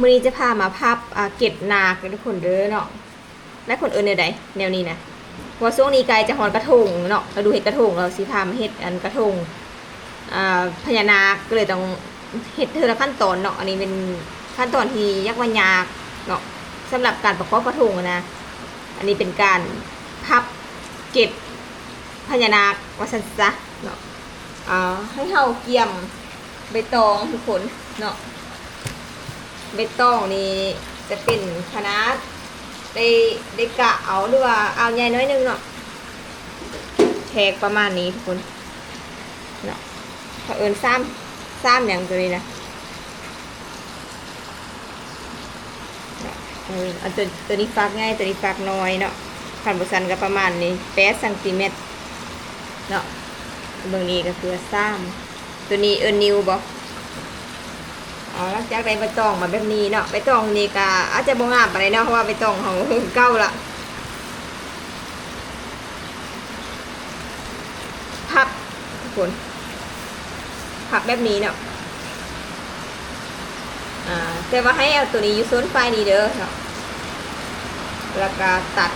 มื่อนี้จะพามาพับเก็ดนากทุกคนเด้อเนาะและคนเอิญแนวใดแนวนี้นะว่าช่วงนี้ไกลจะหอนกระทงเนาะเราดูเห็ดกระทงเราสิพามาเห็ดอันกระทงพญานาคก็เลยต้องเห็ดเธอละขั้นตอนเนาะอันนี้เป็นขั้นตอนที่ยักษ์วันยากเนาะสำหรับการประกอบกระทงนะ อันนี้เป็นการพับเก็ดพญานาควัสันซะเนาะให้เฮาเกี่ยมใบตองทุกคนเนาะ ใบตองนี่จะเป็นคณะได้ได้กะเอาหรือว่าเอาใหญ่น้อยนึงเนาะแทกประมาณนี้ทุกคนเนาะเผอิญซ้ำซ้ำอย่างตัวนี้นะเนาะเออเอาตัวตัวนี้ฟักง่ายตัวนี้ฟักน้อยเนาะขันบุสันก็ประมาณนี้แปดซนติเมตรเนาะเบื้องนี้ก็คือซ้ำตัวนี้เอินนิวบอก อ๋อหลังจากได้ใบตองมาแบบนี้เนาะใบตองนี่ก็อาจจะบ่งามปานใดเนาะเพราะว่าใบตองของเก่าละพับทุกคนพับแบบนี้เนาะอ่าแต่ว่าให้เอาตัวนี้อยู่โซนไฟนี้เด้อเนาะแล้วก็ตัด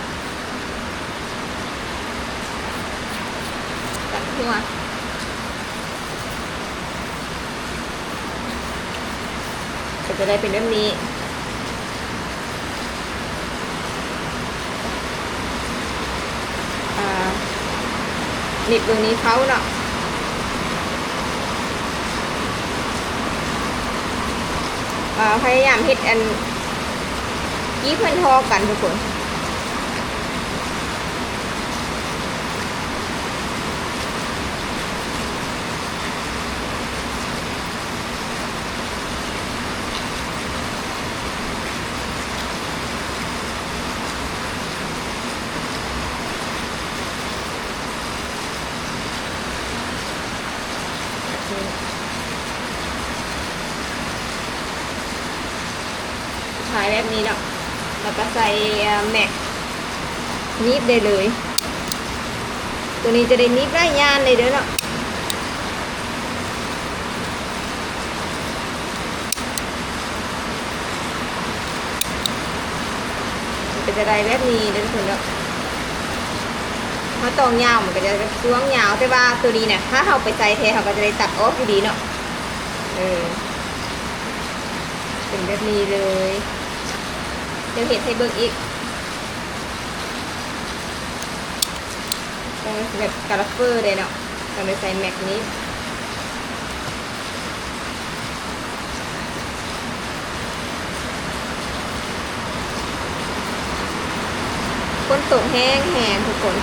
ตัดหัว จะได้เป็นแบบนี้อ่าหนิบตรงนี้เขาเนาะอ่าพยายามเฮ็ดอันกี้เพื่อนทอกันทุกคน ขายแบบนี้เนาะแล้วก็ใส่แม็กนิบได้เลย ตัวนี้จะได้นิบได้ยานเลยเด้อเนาะมันก็จะได้แบบนี้เด้อทุกคนเนาะถ้าตองยาวมันก็จะช่วงยาวแต่ว่าตัวนี้เนี่ยถ้าเราไปใส่เทเราก็จะได้ตัดออกอยู่ดีเนาะเออเป็นแบบนี้เลย ดี๋ยวเห็ดให้เบิกอีกต้องแบบกราเฟอร์เลยเนาะต้องไปใส่แม็กนี้คนตกแห้งแห้งทุกคน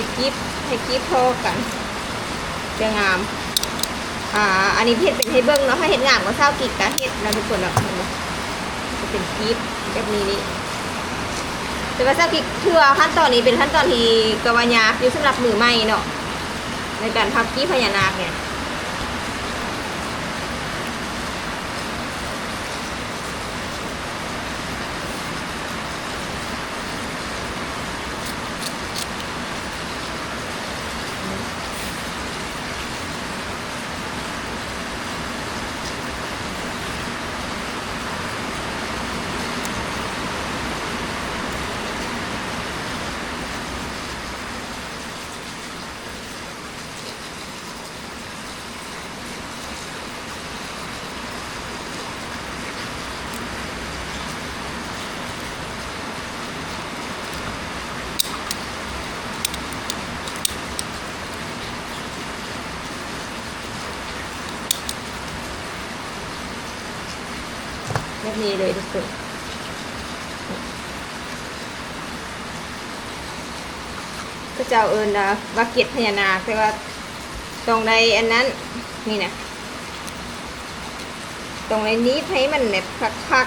ให้กิฟให้กิฟพอกันจะงาม อ่า อันนี้เห็ดเป็นให้เบิ้งเนาะถ้าเห็ดงามก็เศร้ากิกกะเห็ดนะทุกคนเนาะเห็นจะเป็นกิฟแบบนี้นี่แต่ว่าเศร้ากิกเทื่อขั้นตอนนี้เป็นขั้นตอนที่กวายาอยู่สำหรับมือใหม่เนาะในการพับกี้พญานาคเนี่ย แบบนี้เลยทุกคนก็จะเอาเอิญนะว่าเกียรติพญานาคแต่ว่าตรงในอันนั้นนี่นะตรงในนี้ให้มันแบบคัก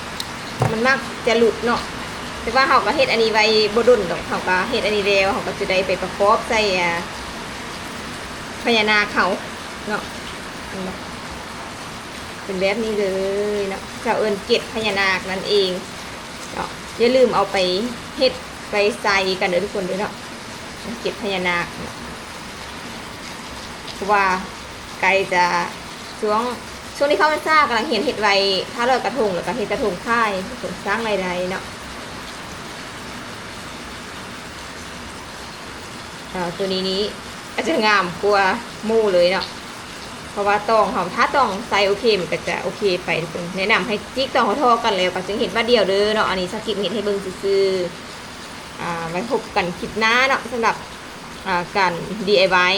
ๆมันมักจะหลุดเนาะแต่ว่าเขาก็เฮ็ดอันนี้ไว้บดุนดอกเขาก็เฮ็ดอันนี้แล้วเขาก็จะได้ไปประกอบใส่พญานาคเขาเนาะ เห็นเป็นแบบนี้เลยเนาะเจ้าเอิญเกตพญานาคนั่นเองเนาะอย่าลืมเอาไปเฮ็ดไปใส่กันเด้อทุกคนเด้วยเนาะเกตพญานาคเนะเพราะว่าไกลจะช่วงช่วงที่เข้าพรรษากำลังเห็นเห็ดไว้ถ้าลอยกระทงหรือก็เห็ดกระทงค่ายผลสร้างรายได้เนาะตัวนี้นี้อาจจะงามกว่าหมู่เลยเนาะ เพราะว่าตองหอมถ้าตองไซส์โอเคมันก็จะโอเคไปทุกคนแนะนำให้จิกตองเขาทอกันแล้วก็จึงเห็นว่าเดียวเด้อเนาะอันนี้สกิปเห็นให้เบิ้งซื่อๆอ่าไว้พบกันคลิปหน้าเนาะสำหรับการ DIY